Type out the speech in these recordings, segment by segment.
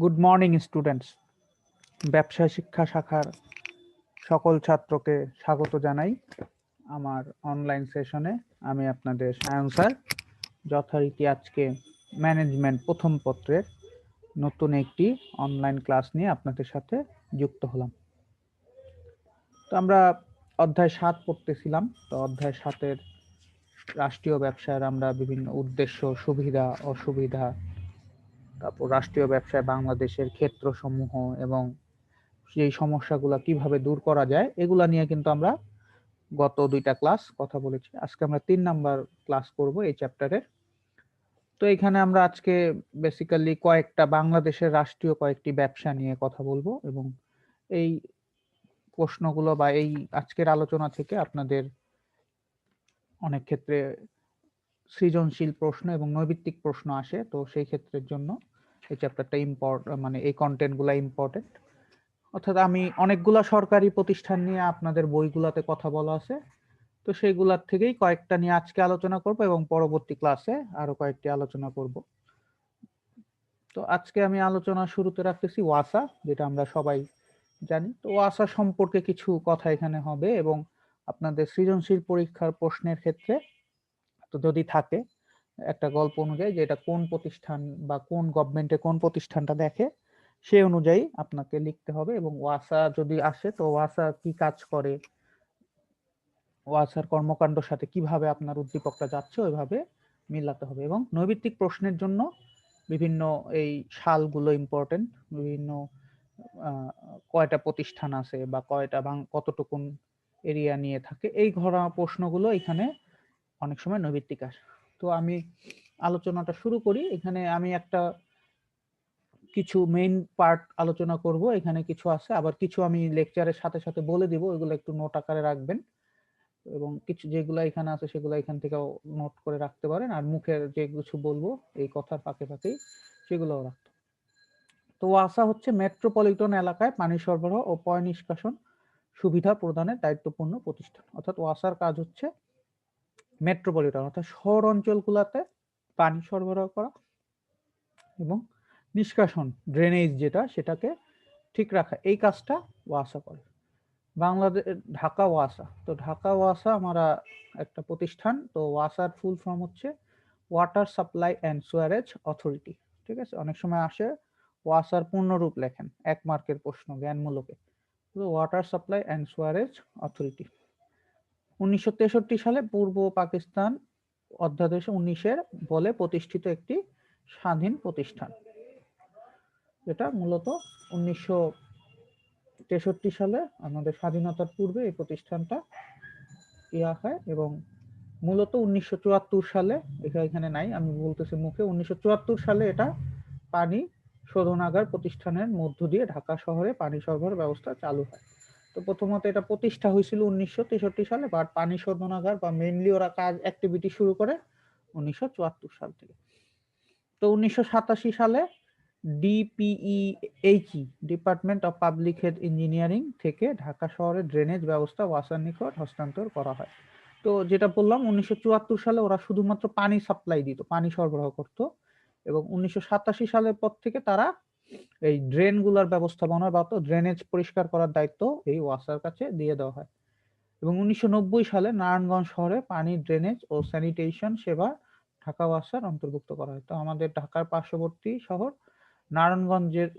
Good morning students ব্যবসা শিক্ষা শাখার সকল ছাত্রকে স্বাগত জানাই আমার অনলাইন সেশনে আমি আপনাদের সায়ন স্যার। যথারীতি আজকে ম্যানেজমেন্ট প্রথম পত্রের নতুন একটি অনলাইন ক্লাস নিয়ে আপনাদের সাথে যুক্ত হলাম। তো আমরা অধ্যায় সাত পড়তেছিলাম। তো অধ্যায় সাতের রাষ্ট্রীয় ব্যবসার আমরা বিভিন্ন উদ্দেশ্য, সুবিধা, অসুবিধা তারপর রাষ্ট্রীয় ব্যবসায় বাংলাদেশের ক্ষেত্রসমূহ এবং সেই সমস্যাগুলো কীভাবে দূর করা যায়, এগুলা নিয়ে কিন্তু আমরা গত দুইটা ক্লাস কথা বলেছি। আজকে আমরা তিন নাম্বার ক্লাস করব এই চ্যাপ্টারের। তো এখানে আমরা আজকে বেসিক্যালি কয়েকটা বাংলাদেশের রাষ্ট্রীয় কয়েকটি ব্যবসা নিয়ে কথা বলব এবং এই প্রশ্নগুলো বা এই আজকের আলোচনা থেকে আপনাদের অনেক ক্ষেত্রে সৃজনশীল প্রশ্ন এবং নৈবিত্তিক প্রশ্ন আসে, তো সেই ক্ষেত্রের জন্য এই চ্যাপ্টারটা ইম্পর্ট মানে এই কন্টেন্টগুলো ইম্পর্টেন্ট অর্থাৎ আমি অনেকগুলা সরকারি প্রতিষ্ঠান নিয়ে আপনাদের বইগুলাতে কথা বলা আছে। তো সেইগুলার থেকেই কয়েকটা নিয়ে আজকে আলোচনা করব এবং পরবর্তী ক্লাসে আরও কয়েকটি আলোচনা করব। তো আজকে আমি আলোচনা শুরুতে রাখতেছি ওয়াসা, যেটা আমরা সবাই জানি। তো ওয়াসা সম্পর্কে কিছু কথা এখানে হবে এবং আপনাদের সৃজনশীল পরীক্ষার প্রশ্নের ক্ষেত্রে তো যদি থাকে একটা গল্প অনুযায়ী যে এটা কোন প্রতিষ্ঠান বা কোন গভর্নমেন্টে কোন প্রতিষ্ঠানটা দেখে সেই অনুযায়ী আপনাকে লিখতে হবে এবং ওয়াসা যদি আসে, তো ওয়াসা কি কাজ করে? ওয়াসার কর্মকাণ্ডের সাথে কীভাবে আপনার উদ্দীপকটা যাচ্ছে, ওইভাবে মিলাতে হবে এবং নৈবিত্তিক প্রশ্নের জন্য বিভিন্ন এই সালগুলো ইম্পর্টেন্ট বিভিন্ন কয়টা প্রতিষ্ঠান আছে বা কয়টা কতটুকুন এরিয়া নিয়ে থাকে, এই ঘরা প্রশ্নগুলো এখানে অনেক সময় নৈবিত্তিক আসে তো আমি আলোচনাটা শুরু করি। এখানে আমি একটা কিছু মেইন পার্ট আলোচনা করব। এখানে কিছু আছে। আবার কিছু আমি লেকচারের সাথে সাথে বলে দিব। ওইগুলো একটু নোট আকারে রাখবেন। এবং কিছু যেগুলো এখানে আছে সেগুলো এখান থেকেও নোট করে রাখতে পারেন। আর মুখের যে কিছু বলব, এই কথার ফাঁকে ফাঁকেই সেগুলোও রাখতে তো ওয়াসা হচ্ছে মেট্রোপলিটন এলাকায় পানি সরবরাহ ও পয় নিষ্কাশন সুবিধা প্রদানের দায়িত্বপূর্ণ প্রতিষ্ঠান। অর্থাৎ ওয়াসার কাজ হচ্ছে মেট্রোপলিটন অর্থাৎ শহর অঞ্চলগুলোতে পানি সরবরাহ করা এবং নিষ্কাশন ড্রেনেজ যেটা, সেটাকে ঠিক রাখা। এই কাজটা ওয়াসা করে। বাংলাদেশ ঢাকা ওয়াসা। তো ঢাকা ওয়াসা আমরা একটা প্রতিষ্ঠান। তো ওয়াসার ফুল ফর্ম হচ্ছে water supply and sewerage authority ঠিক আছে? অনেক সময় আসে ওয়াসার পূর্ণরূপ লেখেন, এক মার্কের প্রশ্ন জ্ঞানমূলকে। Water supply and sewerage authority উনিশশো তেষট্টি সালে পূর্ব পাকিস্তান অধ্যাদেশ উনিশের বলে প্রতিষ্ঠিত একটি স্বাধীন প্রতিষ্ঠান। এটা মূলত উনিশশো তেষট্টি সালে আমাদের স্বাধীনতার পূর্বে এই প্রতিষ্ঠানটা ইয়া হয় এবং মূলত উনিশশো চুয়াত্তর সালে এখানে নাই, আমি বলতেছি মুখে, উনিশশো চুয়াত্তর সালে এটা পানি শোধনাগার প্রতিষ্ঠানের মধ্য দিয়ে ঢাকা শহরে পানি সরবরাহ ব্যবস্থা চালু হয়। তো প্রথমত এটা প্রতিষ্ঠা হয়েছিল উনিশশো তেষট্টি সালে বাট পানি শোধনাগার বা মেইনলি ওরা কাজ অ্যাক্টিভিটি শুরু করে উনিশশো চুয়াত্তর সাল থেকে। তো উনিশশো সাতাশি সালে DPHE department of public health engineering থেকে ঢাকা শহরের ড্রেনেজ ব্যবস্থা ওয়াসার নিকট হস্তান্তর করা হয়। তো যেটা বললাম, উনিশশো চুয়াত্তর সালে ওরা শুধুমাত্র পানি সাপ্লাই দিত, পানি সরবরাহ করত এবং উনিশশো সাতাশি সালের পর থেকে তারা এই ড্রেনগুলার ব্যবস্থাপনা বা ড্রেনেজ পরিষ্কার করার দায়িত্ব এই ওয়াসার কাছে দিয়ে দেওয়া হয়। এবং উনিশশো নব্বই সালে নারায়ণগঞ্জ শহরে পানি ড্রেনেজ ও স্যানিটেশন সেবা ঢাকা ওয়াসার অন্তর্ভুক্ত করা হয়। তো আমাদের ঢাকার পার্শ্ববর্তী শহর নারায়ণগঞ্জের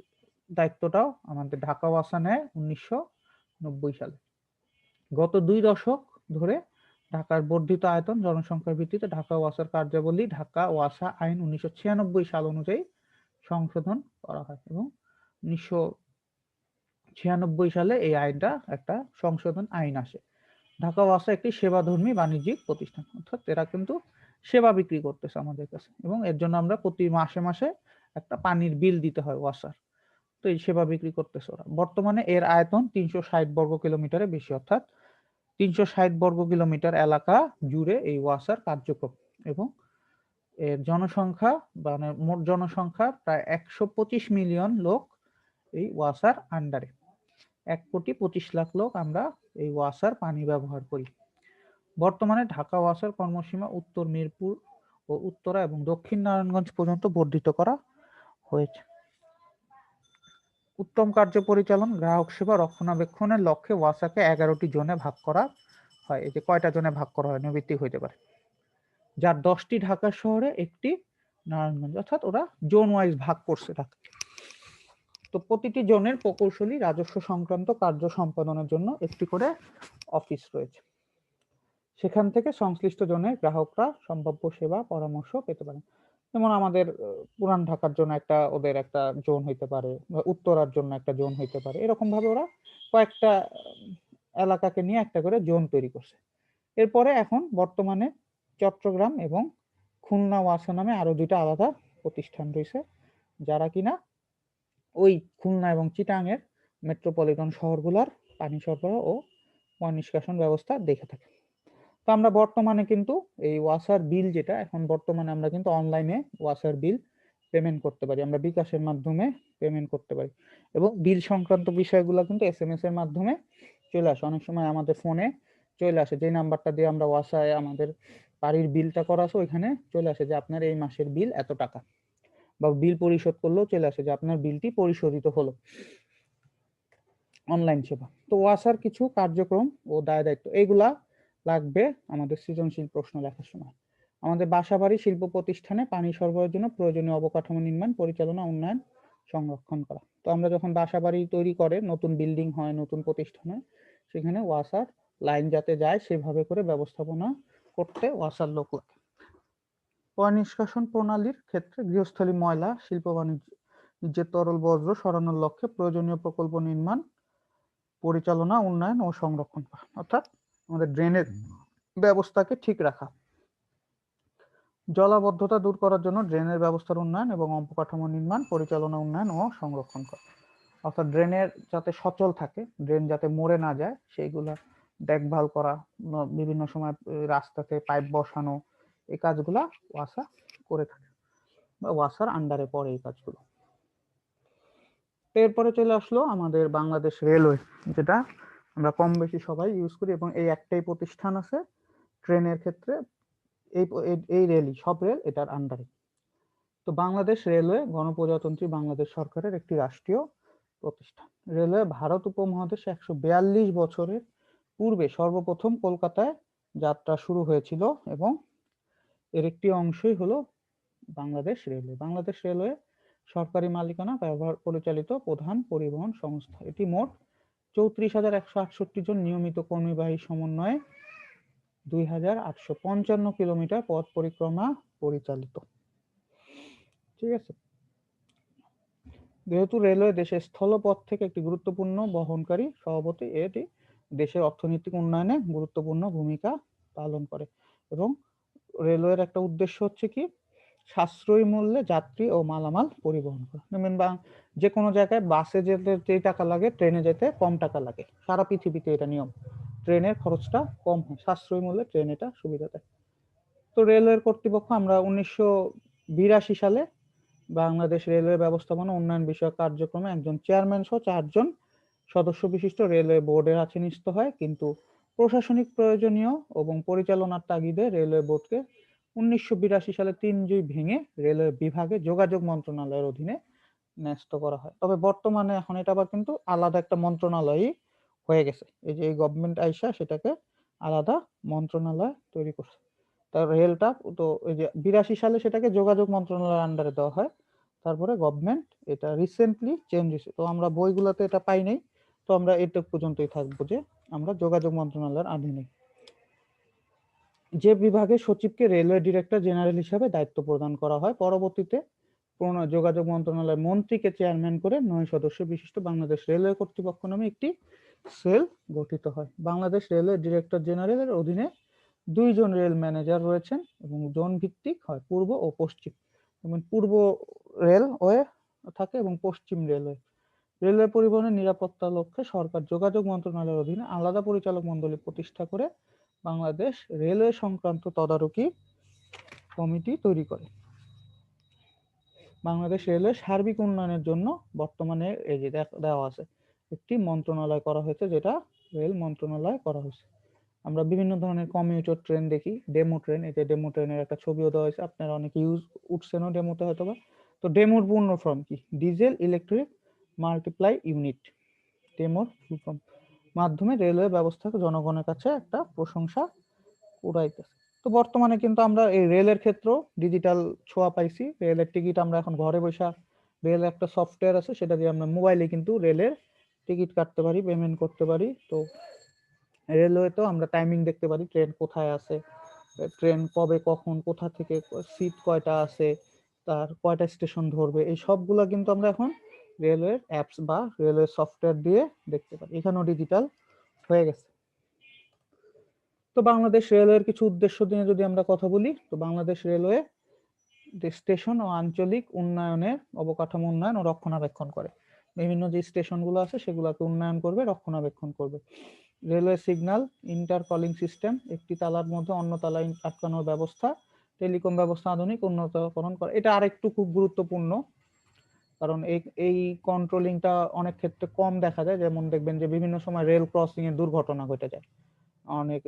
দায়িত্বটাও আমাদের ঢাকা ওয়াসা নেয় উনিশশো নব্বই সালে। গত দুই দশক ধরে ঢাকার বর্ধিত আয়তন জনসংখ্যার ভিত্তিতে ঢাকা ওয়াসার কার্যাবলী ঢাকা ওয়াসা আইন উনিশশো ছিয়ানব্বই সাল অনুযায়ী সংশোধন করা হয় এবং উনিশশো ছিয়ানব্বই সালে এই আইনটা একটা সংশোধন আইন আসে। ঢাকা ওয়াসা একটি সেবাধর্মী বাণিজ্যিক প্রতিষ্ঠান, অর্থাৎ এরা কিন্তু সেবা বিক্রি করতেছে আমাদের কাছে এবং এর জন্য আমরা প্রতি মাসে মাসে একটা পানির বিল দিতে হয় ওয়াসার। তো এই সেবা বিক্রি করতেছে ওরা। বর্তমানে এর আয়তন তিনশো ষাট বর্গ কিলোমিটারে বেশি, অর্থাৎ তিনশো ষাট বর্গ কিলোমিটার এলাকা জুড়ে এই ওয়াসার কার্যক্রম এবং এর জনসংখ্যা মানে মোট জনসংখ্যা প্রায় একশো পঁচিশ মিলিয়ন লোক এই ওয়াসার আন্ডারে এক কোটি পঁচিশ লাখ লোক আমরা এই ওয়াসার পানি ব্যবহার করি। বর্তমানে ঢাকা ওয়াসার কর্মসীমা উত্তর মিরপুর ও উত্তরা এবং দক্ষিণ নারায়ণগঞ্জ পর্যন্ত বর্ধিত করা হয়েছে। উত্তম কার্য পরিচালন, গ্রাহক সেবা, রক্ষণাবেক্ষণের লক্ষ্যে ওয়াসাকে এগারোটি জোনে ভাগ করা হয়। এই যে কয়টা জোনে ভাগ করা হয় নৈমিত্তিক হইতে পারে। যার দশটি ঢাকা শহরে একটি নারায়ণগঞ্জ। অর্থাৎ ওরা জোন ওয়াইজ ভাগ করছে ঢাকা। তো প্রতিটি জোনের প্রকৌশলী রাজস্ব সংক্রান্ত কার্য সম্পাদনের জন্য একটি করে অফিস রয়েছে। সেখান থেকে সংশ্লিষ্ট জনের গ্রাহকরা সম্ভাব্য সেবা, পরামর্শ পেতে পারেন। যেমন আমাদের পুরান ঢাকার জন্য একটা ওদের একটা জোন হইতে পারে বা উত্তরার জন্য একটা জোন হইতে পারে। এরকম ভাবে ওরা কয়েকটা এলাকাকে নিয়ে একটা করে জোন তৈরি করছে। এরপরে এখন বর্তমানে চট্টগ্রাম এবং খুলনা ওয়াসা নামে আরও দুইটা আলাদা প্রতিষ্ঠান রয়েছে। যারা কিনা ওই খুলনা এবং চিটাংয়ের মেট্রোপলিটন শহরগুলোর পানি সরবরাহ ও নিষ্কাশন ব্যবস্থা দেখে থাকে। তো আমরা বর্তমানে কিন্তু এই ওয়াসার বিল যেটা, এখন বর্তমানে আমরা কিন্তু অনলাইনে ওয়াসার বিল পেমেন্ট করতে পারি। আমরা বিকাশের মাধ্যমে পেমেন্ট করতে পারি। এবং বিল সংক্রান্ত বিষয়গুলো কিন্তু এস এম এস এর মাধ্যমে চলে আসে। অনেক সময় আমাদের ফোনে চলে আসে। যে নাম্বারটা দিয়ে আমরা ওয়াসায় আমাদের বাড়ির বিলটা করা আছে, ওইখানে চলে আসে যে আপনার এই মাসের বিল এত টাকা। বা বিল পরিশোধ করলেও চলে আসে যে আপনার বিলটি পরিশোধিত হলো। অনলাইন সেবা। তো ওয়াসার কিছু কার্যক্রম ও দায় দায়িত্ব এইগুলা লাগবে আমাদের সৃজনশীল প্রশ্ন লেখার সময়। আমাদের বাসাবাড়ি শিল্প প্রতিষ্ঠানে পানি সরবরাহের জন্য প্রয়োজনীয় অবকাঠামো নির্মাণ, পরিচালনা, উন্নয়ন, সংরক্ষণ করা। তো আমরা যখন বাসাবাড়ি তৈরি করে, নতুন বিল্ডিং হয়, নতুন প্রতিষ্ঠানে সেখানে ওয়াসার লাইন যাতে যায়, সেভাবে করে ব্যবস্থাপনা করতে ওয়াসার লোক লাগে। নিষ্কাশন প্রণালীর ক্ষেত্রে গৃহস্থলী ময়লা, শিল্প বাণিজ্যের তরল বজ্র সরানোর লক্ষ্যে প্রয়োজনীয় প্রকল্প নির্মাণ, পরিচালনা, উন্নয়ন ও সংরক্ষণ করা। অর্থাৎ আমাদের ড্রেনের ব্যবস্থাকে ঠিক রাখা। জলাবদ্ধতা দূর করার জন্য ড্রেনের ব্যবস্থার উন্নয়ন এবং অপকাঠামো নির্মাণ, পরিচালনা, উন্নয়ন ও সংরক্ষণ করা। অর্থাৎ ড্রেনের যাতে সচল থাকে ড্রেন যাতে মরে না যায়, সেইগুলা দেখভাল করা বিভিন্ন সময় রাস্তাতে পাইপ বসানো, এই কাজগুলা ওয়াসা করে থাকে বা ওয়াসার আন্ডারে পড়ে এই কাজগুলো। এরপরে চলে আসলো আমাদের বাংলাদেশ রেলওয়ে যেটা আমরা কম বেশি সবাই ইউজ করি এবং এই একটাই প্রতিষ্ঠান আছে ট্রেনের ক্ষেত্রে। এই এই রেলই সব রেল এটার আন্ডারে তো বাংলাদেশ রেলওয়ে গণপ্রজাতন্ত্রী বাংলাদেশ সরকারের একটি রাষ্ট্রীয় প্রতিষ্ঠান। রেলওয়ে ভারত উপমহাদেশে একশো বিয়াল্লিশ বছরের পূর্বে সর্বপ্রথম কলকাতায় যাত্রা শুরু হয়েছিল এবং এর একটি অংশই হলো বাংলাদেশ রেলওয়ে। বাংলাদেশ রেলওয়ে সরকারি মালিকানা ব্যবহার পরিচালিত প্রধান পরিবহন সংস্থা। এটি মোট চৌত্রিশ হাজার একশো আটষট্টি জন নিয়মিত কর্মীবাহী সমন্বয়ে দুই হাজার আটশো পঞ্চান্ন কিলোমিটার পথ পরিক্রমা পরিচালিত। ঠিক আছে? যেহেতু রেলওয়ে দেশের স্থলপথ থেকে একটি গুরুত্বপূর্ণ বহনকারী সভাপতি, এটি দেশের অর্থনৈতিক উন্নয়নে গুরুত্বপূর্ণ ভূমিকা পালন করে এবং রেলওয়ের একটা উদ্দেশ্য হচ্ছে কি? সাশ্রয়ী মূল্যে যাত্রী ও মালামাল পরিবহন করা। যেমন বা যে কোনো জায়গায় বাসে যেতে যে টাকা লাগে ট্রেনে যেতে কম টাকা লাগে। সারা পৃথিবীতে এটা নিয়ম। ট্রেনের খরচটা কম হয়, সাশ্রয়ী মূল্যে ট্রেন এটা সুবিধা দেয়। তো রেলওয়ের কর্তৃপক্ষ আমরা উনিশশো বিরাশি সালে বাংলাদেশ রেলওয়ে ব্যবস্থাপনা উন্নয়ন বিষয়ক কার্যক্রমে একজন চেয়ারম্যান সহ চারজন সদস্য বিশিষ্ট রেলওয়ে বোর্ডের আছে নিস্ত হয়, কিন্তু প্রশাসনিক প্রয়োজনীয় এবং পরিচালনার তাগিদে রেলওয়ে বোর্ডকে উনিশশো বিরাশি সালে তিন জুই ভেঙে রেলওয়ে বিভাগে যোগাযোগ মন্ত্রণালয়ের অধীনে ন্যস্ত করা হয়। তবে বর্তমানে এখন এটা আবার কিন্তু আলাদা একটা মন্ত্রণালয়ই হয়ে গেছে। এই যে এই গভর্নমেন্ট আইসা সেটাকে আলাদা মন্ত্রণালয় তৈরি করছে। তার রেলটা তো এই যে বিরাশি সালে সেটাকে যোগাযোগ মন্ত্রণালয়ের আন্ডারে দেওয়া হয়। তারপরে গভর্নমেন্ট এটা রিসেন্টলি চেঞ্জ হয়েছে। তো আমরা বইগুলোতে এটা পাই নাই। তো আমরা এটুক পর্যন্তই থাকব যে আমরা যোগাযোগ মন্ত্রণালয়ের আধীনে। যে বিভাগে সচিবকে রেলওয়ে ডিরেক্টর জেনারেল হিসাবে দায়িত্ব প্রদান করা হয়, পরবর্তীতে যোগাযোগ মন্ত্রণালয়ের মন্ত্রীকে চেয়ারম্যান করে নয় সদস্য বিশিষ্ট বাংলাদেশ রেলওয়ে কর্তৃপক্ষ নামে একটি সেল গঠিত হয়। বাংলাদেশ রেলওয়ে ডিরেক্টর জেনারেলের অধীনে দুইজন রেল ম্যানেজার রয়েছেন এবং জোন ভিত্তিক হয়, পূর্ব ও পশ্চিম। পূর্ব রেলওয়ে থাকে এবং পশ্চিম রেলওয়ে। রেলওয়ে পরিবহনের নিরাপত্তার লক্ষ্যে সরকার যোগাযোগ মন্ত্রণালয়ের অধীনে আলাদা পরিচালক মন্ডলী প্রতিষ্ঠা করে বাংলাদেশ রেলওয়ে সংক্রান্ত তদারকি কমিটি তৈরি করে। বাংলাদেশ রেলওয়ে সার্বিক উন্নয়নের জন্য বর্তমানে এই যে দেওয়া আছে, একটি মন্ত্রণালয় করা হয়েছে, যেটা রেল মন্ত্রণালয় করা হয়েছে। আমরা বিভিন্ন ধরনের কমিউটার ট্রেন দেখি ডেমো ট্রেন এই যে ডেমো ট্রেনের একটা ছবিও দেওয়া হয়েছে। আপনারা অনেকে ইউজ উঠছেনও ডেমোতে হয়তো বা তো ডেমোর পূর্ণ ফর্ম কি? ডিজেল ইলেকট্রিক মাল্টিপ্লাই ইউনিট ডেমোর মাধ্যমে রেলওয়ে ব্যবস্থাকে জনগণের কাছে একটা প্রশংসা উড়াইতেছে। তো বর্তমানে কিন্তু আমরা এই রেলের ক্ষেত্রেও ডিজিটাল ছোঁয়া পাইছি। রেলের টিকিট আমরা এখন ঘরে বসে রেল একটা সফটওয়্যার আছে, সেটা দিয়ে আমরা মোবাইলে কিন্তু রেলের টিকিট কাটতে পারি পেমেন্ট করতে পারি। তো রেলওয়েতেও আমরা টাইমিং দেখতে পারি ট্রেন কোথায় আছে ট্রেন কবে, কখন, কোথা থেকে সিট কয়টা আছে, তার কয়টা স্টেশন ধরবে, এই সবগুলো কিন্তু আমরা এখন রেলওয়ের অ্যাপস বা রেলওয়ে সফটওয়্যার দিয়ে দেখতে পারি। এখানেও ডিজিটাল হয়ে গেছে। তো বাংলাদেশ রেলওয়ের কিছু উদ্দেশ্য নিয়ে যদি আমরা কথা বলি, তো বাংলাদেশ রেলওয়ে স্টেশন ও আঞ্চলিক উন্নয়নের অবকাঠামো উন্নয়ন ও রক্ষণাবেক্ষণ করে। বিভিন্ন যে স্টেশনগুলো আছে, সেগুলোকে উন্নয়ন করবে, রক্ষণাবেক্ষণ করবে। Railway signal interlocking system একটি তালার মধ্যে অন্য তালা আটকানোর ব্যবস্থা, টেলিকম ব্যবস্থা আধুনিক উন্নতকরণ করে। এটা আরেকটু খুব গুরুত্বপূর্ণ। কারণ এই এই কন্ট্রোলিংটা অনেক ক্ষেত্রে কম দেখা যায়। যেমন দেখবেন যে বিভিন্ন সময় রেল ক্রসিং এ দুর্ঘটনা ঘটে যায়। অনেক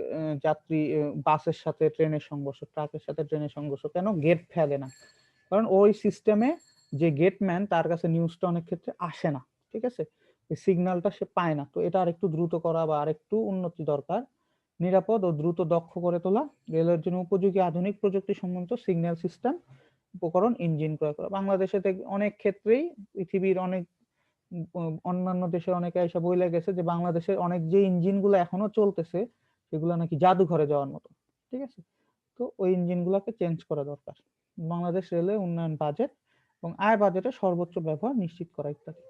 যাত্রী বাসের সাথে ট্রেনের সংঘর্ষ, ট্রাকের সাথে ট্রেনের সংঘর্ষ কেন গেট ফেলে না? কারণ ওই সিস্টেমে যে গেটম্যান তার কাছে নিউজটা অনেক ক্ষেত্রে আসে না, ঠিক আছে? সিগন্যালটা সে পায় না। তো এটা আরেকটু দ্রুত করা বা আরেকটু উন্নতি দরকার, নিরাপদ ও দ্রুত দক্ষ করে তোলা। রেলের জন্য উপযোগী আধুনিক প্রযুক্তি সম্বন্ধ সিগন্যাল সিস্টেম উপকরণ ইঞ্জিন ক্রয় করা। বাংলাদেশে অনেক ক্ষেত্রেই পৃথিবীর অনেক অন্যান্য দেশের অনেকে এসে বইলে গেছে যে বাংলাদেশের অনেক যে ইঞ্জিনগুলো এখনও চলতেছে, সেগুলো নাকি জাদুঘরে যাওয়ার মতো। ঠিক আছে? তো ওই ইঞ্জিনগুলোকে চেঞ্জ করা দরকার। বাংলাদেশ রেলওয়ে উন্নয়ন বাজেট এবং আয় বাজেটের সর্বোচ্চ ব্যবহার নিশ্চিত করা ইত্যাদি।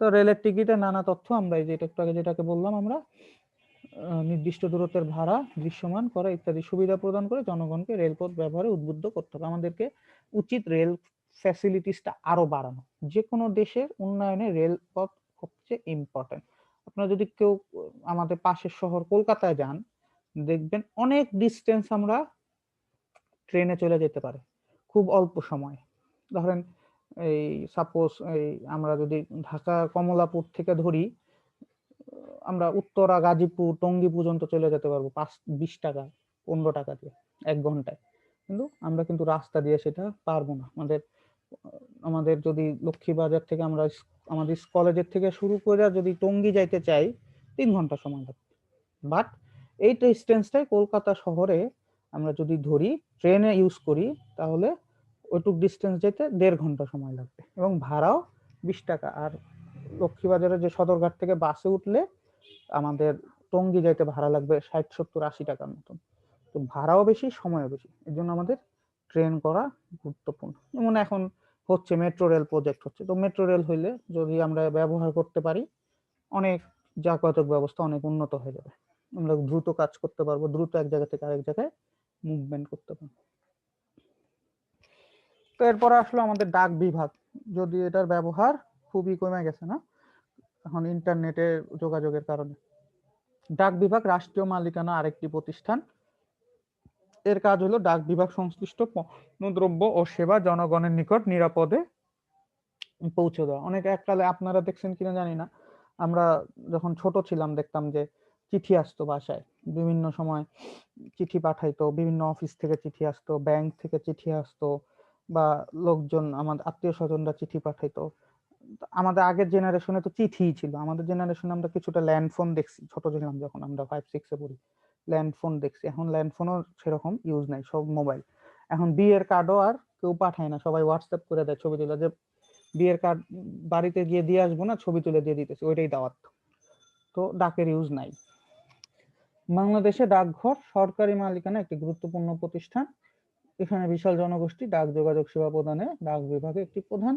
তো রেলের টিকিটের নানা তথ্য আমরা এই যে একটু আগে যেটাকে বললাম আমরা নির্দিষ্ট দূরত্বের ভাড়া দৃশ্যমান করা ইত্যাদি সুবিধা প্রদান করে জনগণকে রেলপথ ব্যবহারে উদ্বুদ্ধ করতে হবে। আমাদেরকে উচিত রেল ফ্যাসিলিটিসটা আরও বাড়ানো। যে কোনো দেশের উন্নয়নে রেলপথ সবচেয়ে ইম্পর্টেন্ট আপনারা যদি কেউ আমাদের পাশের শহর কলকাতায় যান, দেখবেন অনেক ডিস্টেন্স আমরা ট্রেনে চলে যেতে পারে, খুব অল্প সময়। ধরেন এই সাপোজ এই আমরা যদি ঢাকা কমলাপুর থেকে ধরি আমরা উত্তরা, গাজীপুর, টঙ্গী পর্যন্ত চলে যেতে পারব পাঁচ, বিশ টাকা, পনেরো টাকা দিয়ে, এক ঘন্টায়। কিন্তু আমরা কিন্তু রাস্তা দিয়ে সেটা পারব না। আমাদের আমাদের যদি লক্ষ্মীবাজার থেকে আমরা আমাদের কলেজের থেকে শুরু করে যদি টঙ্গী যাইতে চাই, তিন ঘণ্টা সময় লাগবে। বাট এই ডিস্টেন্সটাই কলকাতা শহরে আমরা যদি ধরি, ট্রেনে ইউজ করি, তাহলে ওইটুক ডিস্টেন্স যেতে দেড় ঘণ্টা সময় লাগবে এবং ভাড়াও বিশ টাকা। আর লক্ষ্মীবাজারে যে সদরঘাট থেকে বাসে উঠলে আমাদের টঙ্গি যাইতে ভাড়া লাগবে ষাট, সত্তর, আশি টাকার মতন। তো ভাড়াও বেশি, সময়ও বেশি। এর জন্য আমাদের ট্রেন করা গুরুত্বপূর্ণ। যেমন এখন হচ্ছে মেট্রো রেল প্রজেক্ট হচ্ছে। তো মেট্রো রেল হইলে যদি আমরা ব্যবহার করতে পারি, অনেক যাতায়াত ব্যবস্থা অনেক উন্নত হয়ে যাবে। আমরা দ্রুত কাজ করতে পারব, দ্রুত এক জায়গা থেকে আরেক জায়গায় মুভমেন্ট করতে পারব। তো এরপরে আসলো আমাদের ডাক বিভাগ। যদি এটার ব্যবহার খুবই কমে গেছে না? এখন ইন্টারনেটে যোগাযোগের কারণে। ডাক বিভাগ রাষ্ট্রীয় মালিকানা আরেকটি প্রতিষ্ঠান। এর কাজ হলো ডাক বিভাগ সংশ্লিষ্ট দ্রব্য ও সেবা জনগণের নিকট নিরাপদে পৌঁছে দেওয়া। অনেক এককালে আপনারা দেখছেন কিনা জানি না। আমরা যখন ছোট ছিলাম দেখতাম যে চিঠি আসতো বাসায়। বিভিন্ন সময় চিঠি পাঠাইতো, বিভিন্ন অফিস থেকে চিঠি আসতো ব্যাংক থেকে চিঠি আসতো বা লোকজন, আমাদের আত্মীয় স্বজনরা চিঠি পাঠাইতো। আমাদের আগের জেনারেশনে তো চিঠি ছিল। আমাদের জেনারেশনে আমরা কিছুটা ল্যান্ড ফোন দেখছি। ছোট ছিলাম যখন আমরা ফাইভ সিক্সে পড়ি। ল্যান্ড ফোন দেখছি। এখন ল্যান্ড ফোনও সেরকম ইউজ নাই, সব মোবাইল এখন বিয়ের কার্ডও আর কেউ পাঠায় না। সবাই হোয়াটসঅ্যাপ করে দেয় ছবি তুলে যে, বিয়ের কার্ড বাড়িতে গিয়ে দিয়ে আসব না, ছবি তুলে দিয়ে দিতেছি। ওইটাই দাওয়াত। তো ডাকের ইউজ নাই। বাংলাদেশে ডাকঘর সরকারি মালিকানা একটি গুরুত্বপূর্ণ প্রতিষ্ঠান। এখানে বিশাল জনগোষ্ঠী ডাক যোগাযোগ সেবা প্রদানে ডাক বিভাগে একটি প্রধান।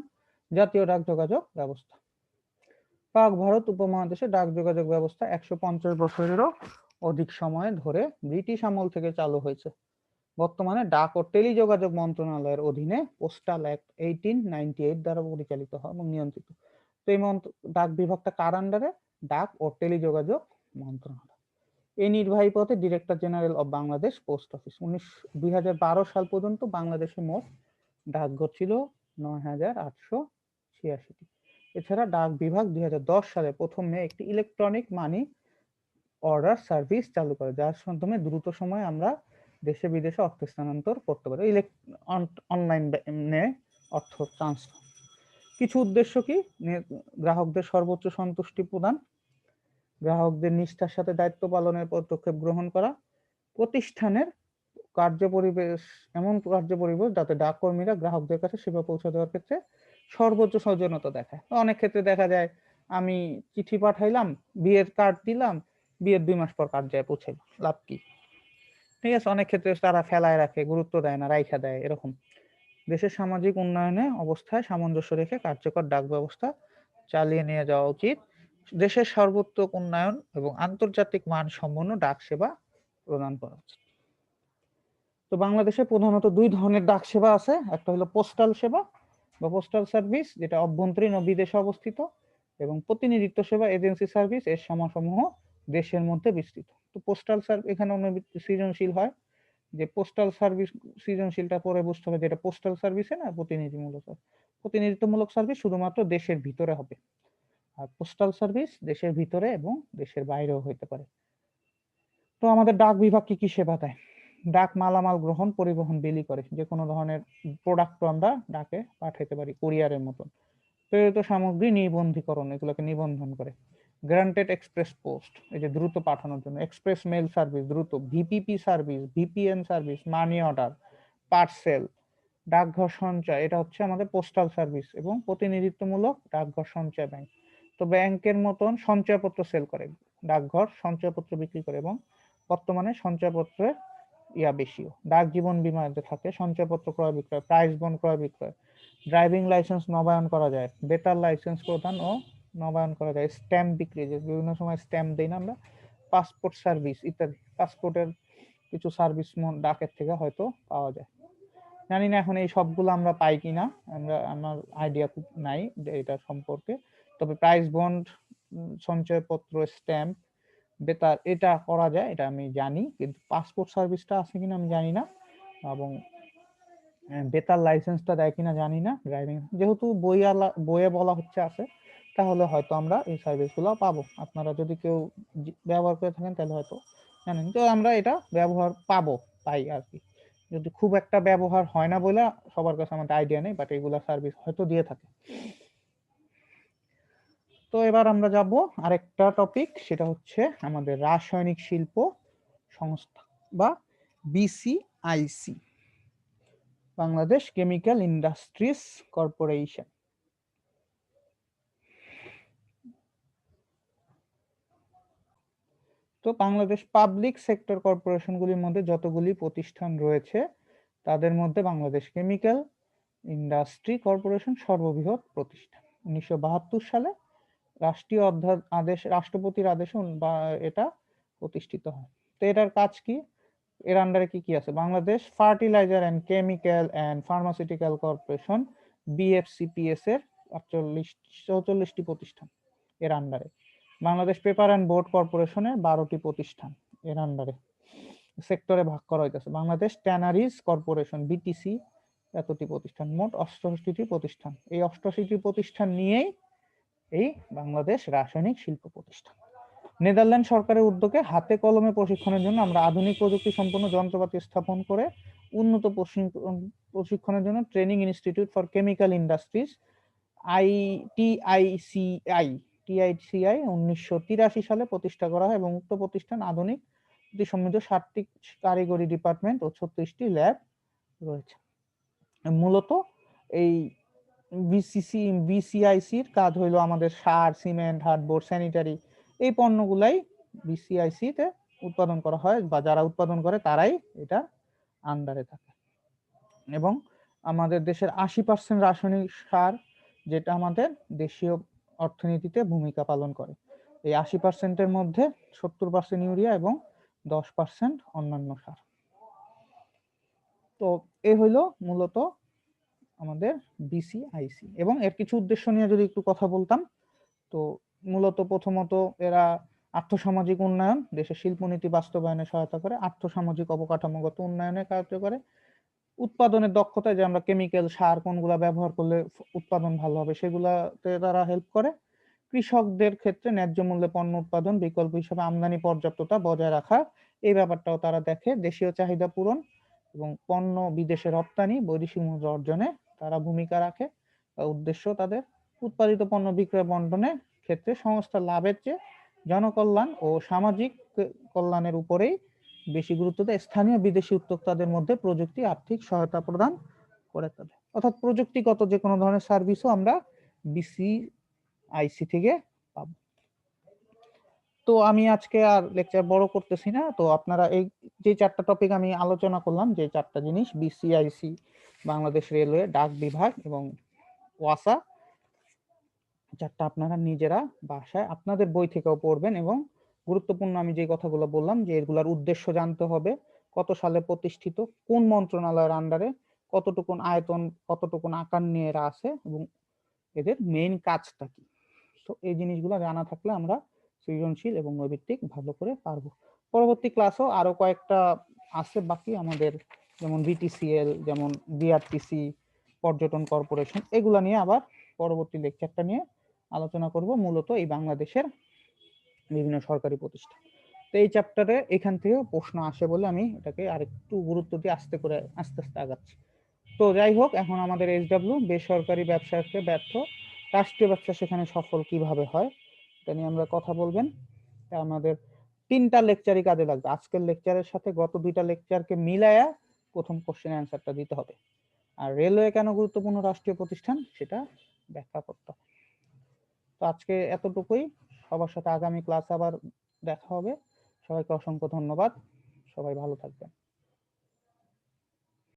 জাতীয় ডাক যোগাযোগ ব্যবস্থা। পাক ভারত উপমহাদেশে ডাক যোগাযোগ ব্যবস্থা একশো পঞ্চাশ বছরেরও অধিক সময় ধরে ব্রিটিশ আমল থেকে চালু হয়েছে। বর্তমানে ডাক ও টেলিযোগাযোগ মন্ত্রণালয়ের অধীনে postal act eighteen ninety eight দ্বারা পরিচালিত হয় এবং নিয়ন্ত্রিত। তো এই ডাক বিভাগটা কার আন্ডারে ডাক ও টেলিযোগাযোগ মন্ত্রণালয়। এই নির্বাহী পথে director general of Bangladesh post office উনিশ, দুই সাল পর্যন্ত বাংলাদেশে মোট ডাকঘর ছিল নয় হাজার আটশো ছিয়াশিটি। এছাড়া ডাক বিভাগ দু হাজার দশ সালে প্রথম মে একটি ইলেকট্রনিক মানি অর্ডার সার্ভিস চালু করে, যার মাধ্যমে দ্রুত সময়ে আমরা দেশে বিদেশে অর্থ স্থানান্তর করতে পারি। অনলাইন অর্থ ট্রান্সফার কিছু উদ্দেশ্য কি? গ্রাহকদের সর্বোচ্চ সন্তুষ্টি প্রদান, গ্রাহকদের নিষ্ঠার সাথে দায়িত্ব পালনের পদক্ষেপ গ্রহণ করা, প্রতিষ্ঠানের কার্য পরিবেশ এমন কার্য পরিবেশ যাতে ডাক কর্মীরা গ্রাহকদের কাছে সেবা পৌঁছে দেওয়ার ক্ষেত্রে সর্বোচ্চ সৌজন্যতা দেখায়। অনেক ক্ষেত্রে দেখা যায় আমি চিঠি পাঠাইলাম, বিয়ের কার্ড দিলাম, বিয়ের দুই মাস পর কার্ড যায় পৌঁছে লাভ কি? ঠিক আছে, অনেক ক্ষেত্রে তারা ফেলায় রাখে, গুরুত্ব দেয় না, রাইখা দেয়, এরকম। দেশের সামাজিক উন্নয়নে অবস্থায় সামঞ্জস্য রেখে কার্যকর ডাক ব্যবস্থা চালিয়ে নিয়ে যাওয়া উচিত। দেশের সর্বোত্তক উন্নয়ন এবং আন্তর্জাতিক মান সম্পন্ন ডাক সেবা প্রদান করা উচিত। তো বাংলাদেশে প্রধানত দুই ধরনের ডাক সেবা আছে। একটা হলো পোস্টাল সেবা বা পোস্টাল সার্ভিস, যেটা অভ্যন্তরীণ ও বিদেশে অবস্থিত, এবং প্রতিনিধিত্ব সেবা এজেন্সি সার্ভিস এর সমাসমূহ দেশের মধ্যে বিস্তৃত। তো পোস্টাল সার্ভিস এখানে সৃজনশীল হয় যে পোস্টাল সার্ভিস সৃজনশীলটা পরে বুঝতে হবে যেটা পোস্টাল সার্ভিসে না প্রতিনিধিমূলক প্রতিনিধিত্বমূলক সার্ভিস শুধুমাত্র দেশের ভিতরে হবে। আর পোস্টাল সার্ভিস দেশের ভিতরে এবং দেশের বাইরেও হইতে পারে। তো আমাদের ডাক বিভাগ কি কি সেবা দেয়? ডাক মালামাল গ্রহণ, পরিবহন বিলি করে। যে কোনো ধরনের প্রোডাক্ট আমরা ডাকে, পাঠাইতে পারি কুরিয়ারের মতন। প্রেরিত সামগ্রী নিবন্ধীকরণ, এগুলোকে নিবন্ধন করে। গ্রান্টেড এক্সপ্রেস পোস্ট এই যে দ্রুত পাঠানোর জন্য। এক্সপ্রেস মেল সার্ভিস দ্রুত। VPP service VPN service money order parcel ডাকঘর সঞ্চয়, এটা হচ্ছে আমাদের পোস্টাল সার্ভিস এবং প্রতিনিধিত্বমূলক ডাকঘর সঞ্চয় ব্যাংক তো ব্যাংকের মতন সঞ্চয়পত্র সেল করে ডাকঘর সঞ্চয়পত্র বিক্রি করে এবং বর্তমানে সঞ্চয়পত্রের ইয়া বেশিও ডাক জীবন বিমা থাকে, সঞ্চয়পত্র ক্রয় বিক্রয় প্রাইস বন্ড ক্রয় বিক্রয়। ড্রাইভিং লাইসেন্স নবায়ন করা যায়, বেতার লাইসেন্স প্রদান ও নবায়ন করা যায় স্ট্যাম্প বিক্রি, যে বিভিন্ন সময় স্ট্যাম্প দেই না আমরা পাসপোর্ট সার্ভিস ইত্যাদি। পাসপোর্টের কিছু সার্ভিস ডাকের থেকে হয়তো পাওয়া যায়। জানি না এখন এই সবগুলো আমরা পাই কিনা আমরা, আমার আইডিয়া খুব নাই এটা সম্পর্কে। তবে প্রাইস বন্ড সঞ্চয়পত্র স্ট্যাম্প বেতার, এটা করা যায়, এটা আমি জানি, কিন্তু পাসপোর্ট সার্ভিসটা আছে কিনা আমি জানি না, এবং বেতার লাইসেন্সটা দেয় কিনা জানি না ড্রাইভিং যেহেতু বইয়া বইয়ে বলা হচ্ছে আছে, তাহলে হয়তো আমরা এই সার্ভিসগুলো পাবো। আপনারা যদি কেউ ব্যবহার করে থাকেন, তাহলে হয়তো জানেন। তো আমরা এটা ব্যবহার পাবো, পাই আর কি। যদি খুব একটা ব্যবহার হয় না বলে সবার কাছে আমাদের আইডিয়া নেই বাট এগুলা সার্ভিস হয়তো দিয়ে থাকে। তো এবার আমরা যাব আরেকটা টপিক সেটা হচ্ছে আমাদের রাসায়নিক শিল্প সংস্থা বা BCIC Bangladesh chemical industries corporation তো বাংলাদেশ পাবলিক সেক্টর কর্পোরেশনগুলির মধ্যে যতগুলি প্রতিষ্ঠান রয়েছে, তাদের মধ্যে বাংলাদেশ কেমিক্যাল ইন্ডাস্ট্রি কর্পোরেশন সর্ববৃহৎ প্রতিষ্ঠান। উনিশশো বাহাত্তর সালে রাষ্ট্রীয় আদেশ, রাষ্ট্রপতির আদেশে বা এটা প্রতিষ্ঠিত হয়। তো এটার কাজ কি? এর আন্ডারে কি কি আছে? Bangladesh fertiliser and chemical and pharmaceutical corporation BFCPS এর আটচল্লিশ, চৌচল্লিশটি প্রতিষ্ঠান এর আন্ডারে বাংলাদেশ পেপার অ্যান্ড বোর্ড কর্পোরেশনের বারোটি প্রতিষ্ঠান এর আন্ডারে সেক্টরে ভাগ করা হইতেছে। বাংলাদেশ ট্যানারিজ কর্পোরেশন বিটিসি এতটি প্রতিষ্ঠান। মোট অষ্টআশিটি প্রতিষ্ঠান। এই অষ্টআশিটি প্রতিষ্ঠান নিয়েই এই বাংলাদেশ রাসায়নিক শিল্প প্রতিষ্ঠান। নেদারল্যান্ড সরকারের উদ্যোগে হাতে কলমে প্রশিক্ষণের জন্য আমরা আধুনিক প্রযুক্তি সম্পন্ন যন্ত্রপাতি স্থাপন করে উন্নত প্রশিক্ষণের জন্য training institute for chemical industries, ITICI, TICI উনিশশো তিরাশি সালে প্রতিষ্ঠা করা হয় এবং উক্ত প্রতিষ্ঠান আধুনিক সমৃদ্ধ ষাটটি কারিগরি ডিপার্টমেন্ট ও ছত্রিশটি ল্যাব রয়েছে। মূলত এই বিসিসি বিসিআইসির কাজ হইল আমাদের সার, সিমেন্ট হার্ডবোর্ড স্যানিটারি। এই পণ্যগুলাই বিসিআইসি তে উৎপাদন করা হয় বা যারা উৎপাদন করে তারাই এটা আন্ডারে থাকে। এবং আমাদের দেশের আশি পার্সেন্ট রাসায়নিক সার যেটা আমাদের দেশীয় অর্থনীতিতে ভূমিকা পালন করে। এই আশি পার্সেন্টের মধ্যে সত্তর পার্সেন্ট ইউরিয়া এবং দশ পার্সেন্ট অন্যান্য সার। তো এ হইল মূলত আমাদের বিসিআইসি এবং এর কিছু উদ্দেশ্য নিয়ে যদি একটু কথা বলতাম, তো মূলত প্রথমত এরা আর্থসামাজিক উন্নয়ন, দেশের শিল্পনীতি বাস্তবায়নে সহায়তা করে, আর্থসামাজিক অবকাঠামোগত উন্নয়নে সাহায্য করে। উৎপাদনের দক্ষতায় যে আমরা কেমিক্যাল সার কোনগুলা ব্যবহার করলে উৎপাদন ভালো হবে সেগুলাতে তারা হেল্প করে। কৃষকদের ক্ষেত্রে ন্যায্য মূল্যে পণ্য উৎপাদন, বিকল্প হিসেবে আমদানি পর্যাপ্ততা বজায় রাখা, এই ব্যাপারটাও তারা দেখে। দেশীয় চাহিদা পূরণ এবং পণ্য বিদেশে রপ্তানি, বৈদেশিক মুদ্রা অর্জনে তারা ভূমিকা রাখে উদ্দেশ্য তাদের। উৎপাদিত পণ্য বিক্রয় বন্টনের ক্ষেত্রে সংস্থার লাভের চেয়ে জনকল্যাণ ও সামাজিক কল্যাণের উপরেই বেশি গুরুত্ব দেয়। স্থানীয় বিদেশি উদ্যোক্তাদের মধ্যে প্রযুক্তি আর্থিক সহায়তা প্রদান করে তাদের। অর্থাৎ প্রযুক্তিগত যে কোনো ধরনের সার্ভিসও আমরা বিসিআইসি থেকে পাব। তো আমি আজকে আর লেকচার বড় করতেছি না। তো আপনারা এই যে চারটা টপিক আমি আলোচনা করলাম, যে চারটা জিনিস বিসিআইসি বাংলাদেশ রেলওয়ে, ডাক বিভাগ এবং ওয়াসা, চারটা আপনারা নিজেরা বাসায় আপনাদের বই থেকেও পড়বেন এবং গুরুত্বপূর্ণ আমি যে কথাগুলো বললাম, যে এগুলার উদ্দেশ্য জানতে হবে, কত সালে প্রতিষ্ঠিত, কোন মন্ত্রণালয়ের আন্ডারে কতটুকুন আয়তন, কতটুকুন আকার নিয়ে এরা আছে এবং এদের মেইন কাজটা কি? তো এই জিনিসগুলো জানা থাকলে আমরা সৃজনশীল এবং নৈবিত্তিক, ভালো করে পারব। পরবর্তী ক্লাসও আরও কয়েকটা আছে বাকি আমাদের, যেমন বিটিসিএল যেমন বিআরটিসি পর্যটন কর্পোরেশন, এগুলো নিয়ে আবার পরবর্তী লেকচারটা নিয়ে আলোচনা করব মূলত এই বাংলাদেশের বিভিন্ন সরকারি প্রতিষ্ঠান। তো এই চ্যাপ্টারে এখান থেকে প্রশ্ন আসে বলে আমি এটাকে আরেকটু গুরুত্ব দিয়ে আস্তে করে, আস্তে আস্তে আগাচ্ছি। তো যাই হোক, এখন আমাদের এইচডাব্লিউ বেসরকারি ব্যবসাকে ব্যর্থ, রাষ্ট্রীয় ব্যবসা সেখানে সফল কীভাবে হয়? এটা নিয়ে আমরা কথা বলবেন। তা আমাদের তিনটা লেকচারই কাজে লাগবে। আজকের লেকচারের সাথে গত দুইটা লেকচারকে মিলায়া প্রথম কোশ্চেন অ্যান্সারটা দিতে হবে। আর রেলওয়ে কেন গুরুত্বপূর্ণ রাষ্ট্রীয় প্রতিষ্ঠান, সেটা ব্যাখ্যা করতে হবে। তো আজকে এতটুকুই। সবার সাথে আগামী ক্লাস আবার দেখা হবে। সবাইকে অসংখ্য ধন্যবাদ। সবাই ভালো থাকবেন।